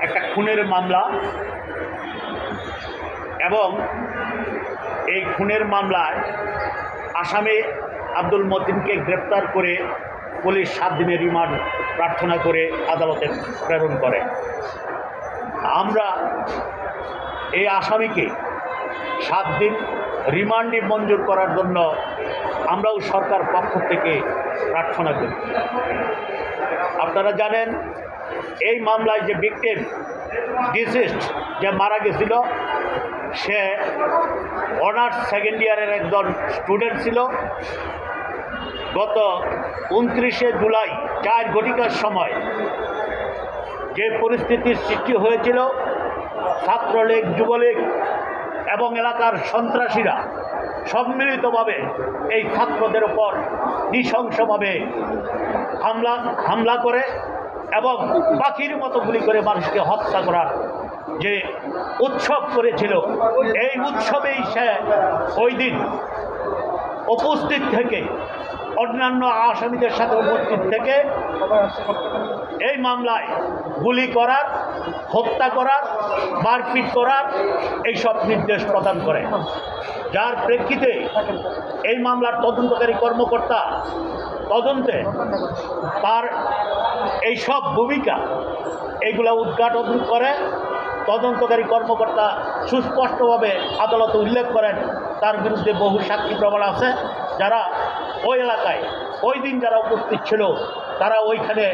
একটা খুনের মামলা এবং এই খুনের মামলায় আসামে আব্দুল মতিনকে গ্রেপ্তার করে পুলিশ সাত দিনের রিমান্ড প্রার্থনা করে আদালতে প্রেরণ করে। আমরা এই আসামিকে সাত দিন রিমান্ডে মঞ্জুর করার জন্য আমরাও সরকার পক্ষ থেকে প্রার্থনা করি। আপনারা জানেন, এই মামলায় যে ভিকটিম ডিসিস্ট যে মারা গেছিল, সে অনার্স সেকেন্ড ইয়ারের একজন স্টুডেন্ট ছিল। গত উনত্রিশে জুলাই, চার ঘটিকার সময় যে পরিস্থিতির সৃষ্টি হয়েছিল, ছাত্রলীগ, যুবলীগ এবং এলাকার সন্ত্রাসীরা সম্মিলিতভাবে এই ছাত্রদের ওপর নৃশংসভাবে হামলা হামলা করে এবং পাখির মতো গুলি করে মানুষকে হত্যা করার যে উৎসব করেছিল, এই উৎসবেই সে ওই দিন উপস্থিত থেকে অন্যান্য আসামিদের সাথে উপস্থিত থেকে এই মামলায় গুলি করার, হত্যা করার, মারপিট করার এইসব নির্দেশ প্রদান করে। যার প্রেক্ষিতে এই মামলার তদন্তকারী কর্মকর্তা তদন্তে তার এই সব ভূমিকা, এইগুলা উদ্ঘাটন করে। তদন্তকারী কর্মকর্তা সুস্পষ্টভাবে আদালতে উল্লেখ করেন, তার বিরুদ্ধে বহু সাক্ষী প্রমাণ আছে। যারা ওই এলাকায় ওই দিন যারা উপস্থিত ছিল, তারা ওইখানে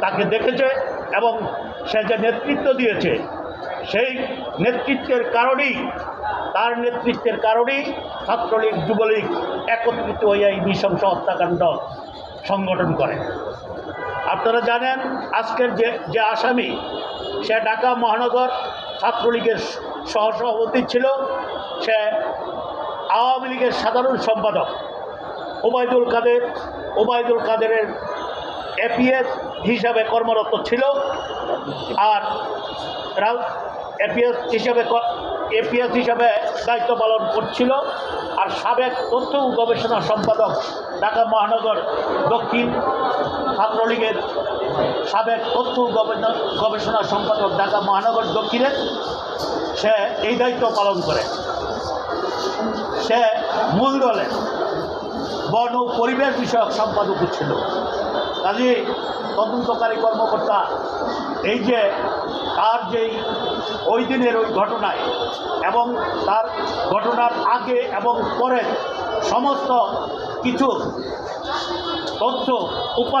তাকে দেখেছে এবং সে যে নেতৃত্ব দিয়েছে, সেই নেতৃত্বের কারণেই, তার নেতৃত্বের কারণেই ছাত্রলীগ, যুবলীগ একত্রিত হয়ে এই নৃশংস হত্যাকাণ্ড সংগঠন করে। আপনারা জানেন, আজকের যে যে আসামি, সে ঢাকা মহানগর ছাত্রলীগের সহসভাপতি ছিল। সে আওয়ামী লীগের সাধারণ সম্পাদক। ওবায়দুল কাদের, ওবায়দুল কাদেরের এপিএস হিসাবে কর্মরত ছিল আর এপিএস হিসাবে এপিএস হিসাবে দায়িত্ব পালন করছিল আর সাবেক তথ্য গবেষণা সম্পাদক ঢাকা মহানগর দক্ষিণ ছাত্রলীগের সাবেক তথ্য গবেষণা- সম্পাদক ঢাকা মহানগর দক্ষিণের সে এই দায়িত্ব পালন করে। সে মূল দলে বন পরিবেশ বিষয়ক সম্পাদক ছিল। কাজে তদন্তকারী কর্মকর্তা এই যে তার যেই ওই দিনের ওই ঘটনায় এবং তার ঘটনার আগে এবং পরে সমস্ত কিছু তথ্য উপা